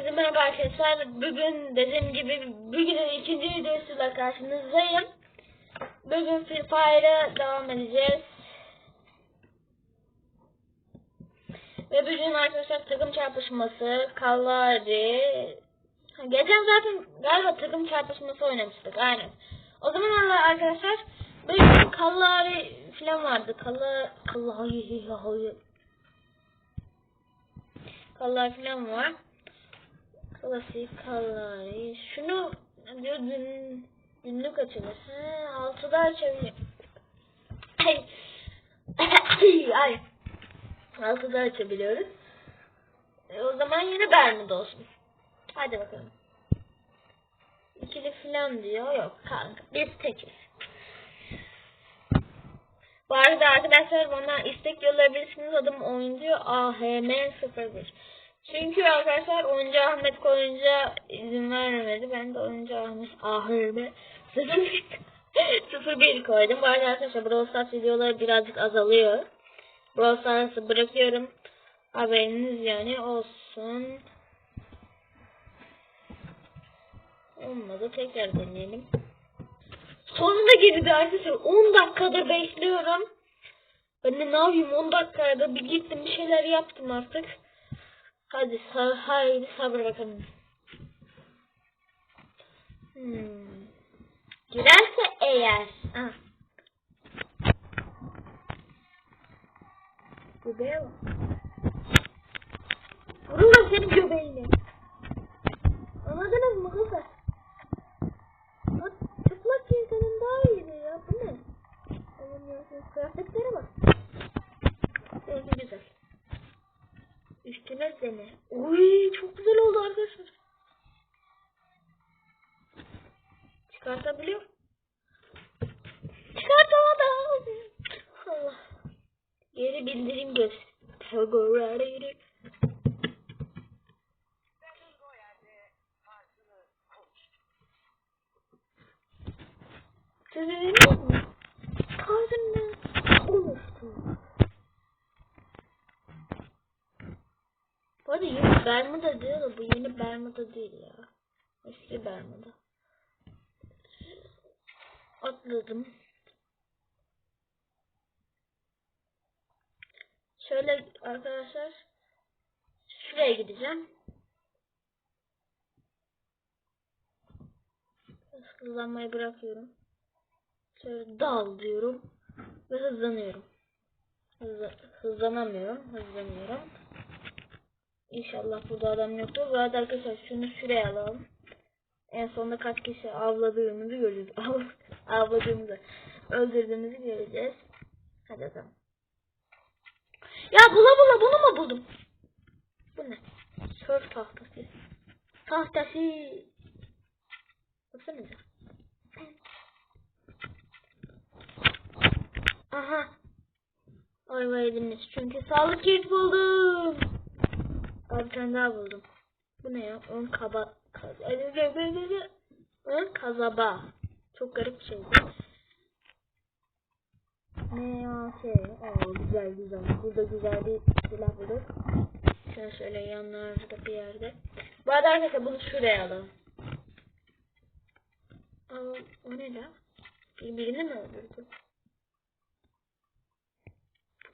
Hepinize merhaba arkadaşlar. Bugün dediğim gibi bugünün ikinci videosuyla karşınızdayım. Bugün Free Fire'a devam edeceğiz. Ve bugün arkadaşlar takım çarpışması, Kalvari... Ha, Geçen zaten galiba takım çarpışması oynamıştık aynen. O zaman arkadaşlar bugün Kalvari falan vardı. Kalla... Kalvari... Kallar falan var. Klasik kallar. Şunu diyor gün, günlük açılır. He, altıda açabilir. Ay. Ay. Altıda açabiliyoruz. E, o zaman yine Bermuda olsun. Hadi bakalım. İkili falan diyor. Yok kanka. Biz tekiz. Bu arada arkadaşlar bana istek yollayabilirsiniz. Adım oyuncu AHM01. Çünkü arkadaşlar oyuncu Ahmet koyunca izin vermedi. Ben de oyuncu Ahmet AHM01 koydum. Bu arada arkadaşlar Brawl Stars videoları birazcık azalıyor. Brawl Stars'ı bırakıyorum. Haberiniz yani olsun. Olmadı. Tekrar deneyelim. Sonunda girdi arkadaşlar. 10 dakikadır bekliyorum. Ben de ne yapayım 10 dakikada bir gittim bir şeyler yaptım artık. Hadi haydi sabır bakalım. Hmm. Girerse eğer. Ah. Göbeğe bak. Vururlar senin göbeğini. Anladınız mı kızlar? Bak çıplak insanın daha iyiydi ya bu ne? Aman ya kıyafetlere bak. Neyse güzel. Dene. Uy çok güzel oldu arkadaşlar. Çıkartabiliyor. Çıkartamadım. Allah. Geri bildirim göster. February. Siz dinliyor musunuz? Kalbimde oluştu. Bu arada yeni Bermuda diyor da bu yeni Bermuda değil ya. Eski Bermuda. Atladım. Şöyle arkadaşlar şuraya gideceğim. Hızlanmayı bırakıyorum. Şöyle dal diyorum ve hızlanıyorum. Hızla, hızlanamıyorum, hızlanıyorum. İnşallah burada adam yoktur. Bu arada arkadaşlar şunu şuraya alalım. En sonunda kaç kişi avladığımızı göreceğiz. Av, avladığımızı, öldürdüğümüzü göreceğiz. Hadi zaman. Ya bula bula bunu mu buldum? Bu ne? Sörf tahtası. Tahtası. Baksanıza. Aha. Ay verdiniz. Çünkü sağlık kit buldum. Abi bir daha buldum. Bu ne ya? Ön kaba... Ön kazaba. Çok garip bir şey. Ne ya şey. Aa güzel güzel. Burada güzel bir silah bulduk. Şöyle şöyle yanlarda bir yerde. Bu arada arkadaşlar bunu şuraya alalım. Aa, o ne la? Birbirini mi öldürdü?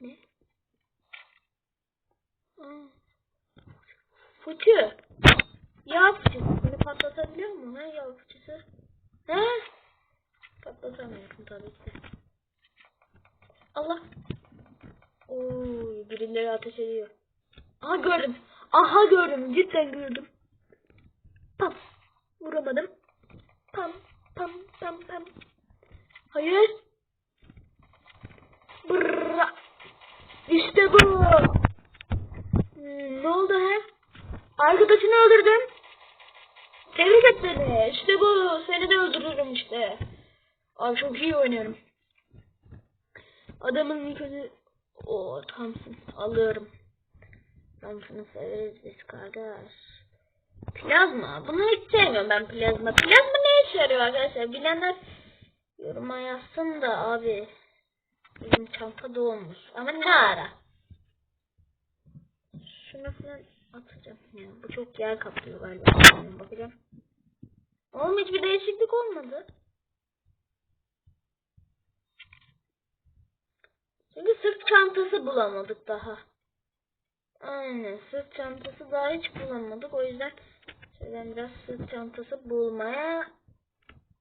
Ne? Aa. Fıçı. Yağ fıçısı. Bunu patlatabiliyor mu? Ha yağ fıçısı. He? Patlatamıyorum tabii ki. Allah. Oy, birileri ateş ediyor. Aha gördüm. Aha gördüm. Cidden gördüm. Pam. Vuramadım. Pam. Pam. Pam. Pam. Hayır. Brrra. İşte bu. Hmm, ne oldu he? Arkadaşını öldürdüm. Tebrik et beni. İşte bu. Seni de öldürürüm işte. Abi çok iyi oynuyorum. Adamın ilk önce... O Thompson. Alıyorum. Thompson'ı severiz biz kardeş. Plazma. Bunu hiç sevmiyorum ben plazma. Plazma ne işe yarıyor arkadaşlar? Bilenler yoruma yazsın da abi. Bizim çanta dolmuş. Ama ne ara? Şunu falan atacağım. Yani bu çok yer kaplıyor galiba. Bakacağım. Oğlum hiçbir değişiklik olmadı. Çünkü sırt çantası bulamadık daha. Aynen sırt çantası daha hiç bulamadık. O yüzden şöyle biraz sırt çantası bulmaya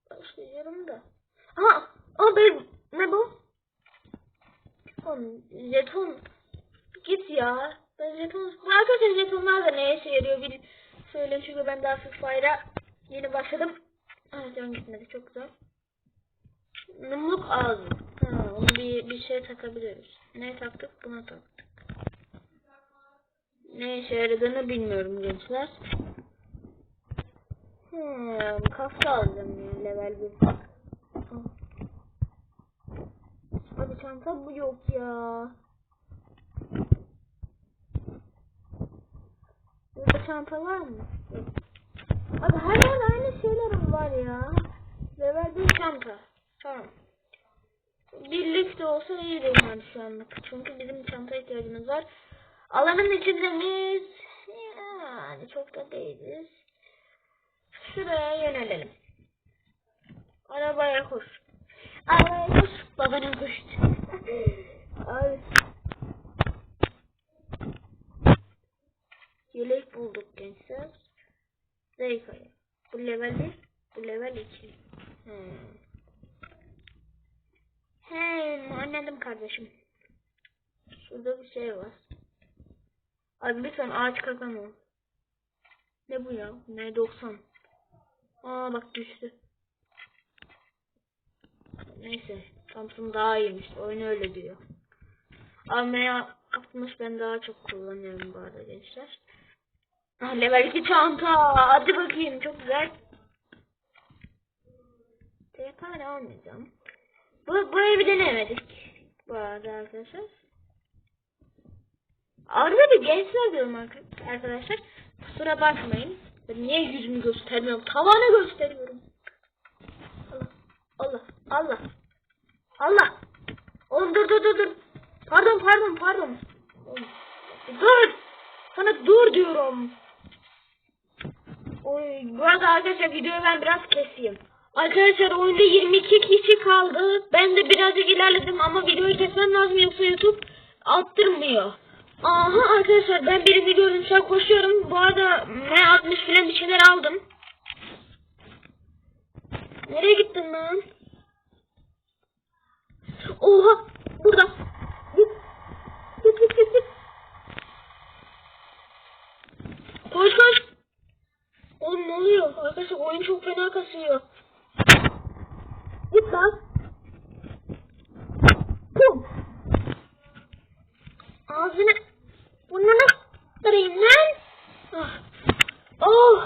başlıyorum da. Aha! Aa ben ne bu? Oğlum jeton git ya. Ben jeton arkadaşlar jetonlar da neye işe yarıyor bir söyleyeyim çünkü ben daha Free Fire'a yeni başladım. Evet can gitmedi çok güzel. Numluk ağzı. Ha, onu bir, bir şey takabiliyoruz. Ne taktık? Buna taktık. Ne işe yaradığını bilmiyorum gençler. Hmm, kafta alacağım ya level 1. Abi çanta bu yok ya. Var mı? Abi her yerde aynı şeyler var ya. Level 1 çanta. Tamam. Birlikte olsa iyiydi yani şu anlık. Çünkü bizim çanta ihtiyacımız var. Alanın içinde miyiz? Yani çok da değiliz. Şuraya yönelelim. Arabaya koş. Arabaya koş. Babana koş. Abi. Bulduk gençler. Zeyfa'ya. Bu level 1. Bu level 2. Hmm. He, anladım kardeşim. Şurada bir şey var. Abi lütfen ağaç kakama. Ne bu ya? Ne 90? Aa bak düştü. Neyse. Samsung daha iyiymiş. Oyun öyle diyor. Almaya 60 ben daha çok kullanıyorum bu arada gençler. Ah level 2 çanta. Hadi bakayım çok güzel. TP'le almayacağım. Bu, bu evi denemedik. Bu arada arkadaşlar. Arada bir gençler arka- arkadaşlar. Kusura bakmayın. Ben niye yüzümü göstermiyorum? Tavanı gösteriyorum. Allah. Allah. Allah. Allah. Oğlum dur dur dur dur. Pardon pardon pardon. Dur. Sana dur diyorum. Oy, bu arkadaşlar videoyu ben biraz keseyim. Arkadaşlar oyunda 22 kişi kaldı. Ben de birazcık ilerledim ama videoyu kesmem lazım yoksa YouTube attırmıyor. Aha arkadaşlar ben birini gördüm şu koşuyorum. Bu arada M60 filan bir şeyler aldım. Nereye gittin lan? Oha burada. Git. Git git git git. Koş koş. Oğlum ne oluyor? Arkadaşlar oyun çok fena kasıyor. Git lan. Pum. Ağzını burnunu kırayım lan. Ah. Oh.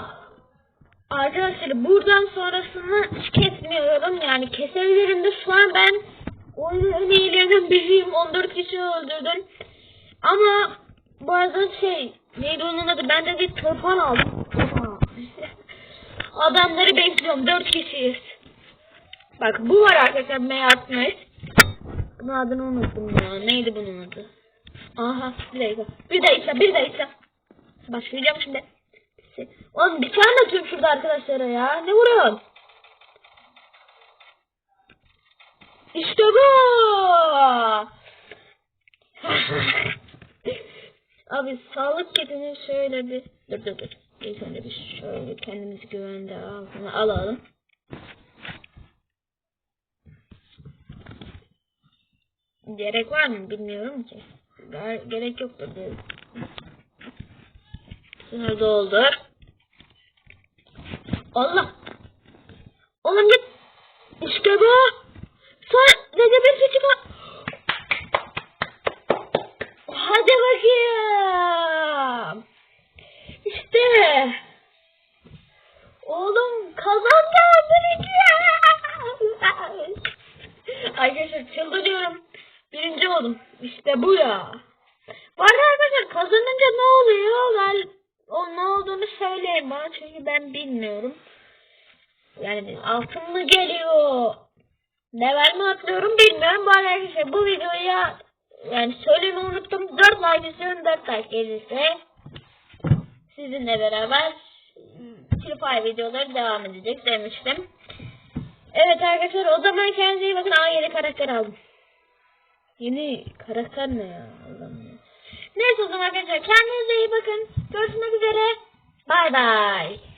Arkadaşlar buradan sonrasını hiç kesmiyorum. Yani kesebilirim de şu an ben oyunun en iyilerinden biriyim. 14 kişi öldürdüm. Ama bazen şey neydi onun adı ben de bir tırpan aldım. Adamları bekliyorum. 4 kişiyiz. Bak bu var arkadaşlar M60. Bunun adını unuttum ya. Neydi bunun adı? Aha bir dakika. Bir dakika bir dakika. Başlayacağım şimdi. Oğlum bir tane atıyorum şurada arkadaşlara ya. Ne vuruyorsun? İşte bu. Abi sağlık kitini şöyle bir dur dur dur. İlk önce bir şöyle kendimizi güvende altına alalım. Gerek var mı bilmiyorum ki. Ger- Gerek yoktur diye. Sınır doldur. Allah. Oğlum git. İşte bu. Sen Recep İvedik Hadi bakayım. İşte. Oğlum kazandım. Arkadaşlar çıldırıyorum. Birinci oldum. İşte bu ya. Bu arada arkadaşlar kazanınca ne oluyor? Ben o ne olduğunu söyleyin bana çünkü ben bilmiyorum. Yani altın mı geliyor? Level mi atlıyorum bilmiyorum. Bu arkadaşlar bu videoya yani söylemeyi unuttum. 4 like istiyorum 4 like gelirse sizinle beraber Free Fire videoları devam edecek demiştim. Evet arkadaşlar o zaman kendinize iyi bakın. Aa yeni karakter aldım. Yeni karakter ne ya? Allah'ım ya. Neyse o zaman arkadaşlar kendinize iyi bakın. Görüşmek üzere. Bay bay.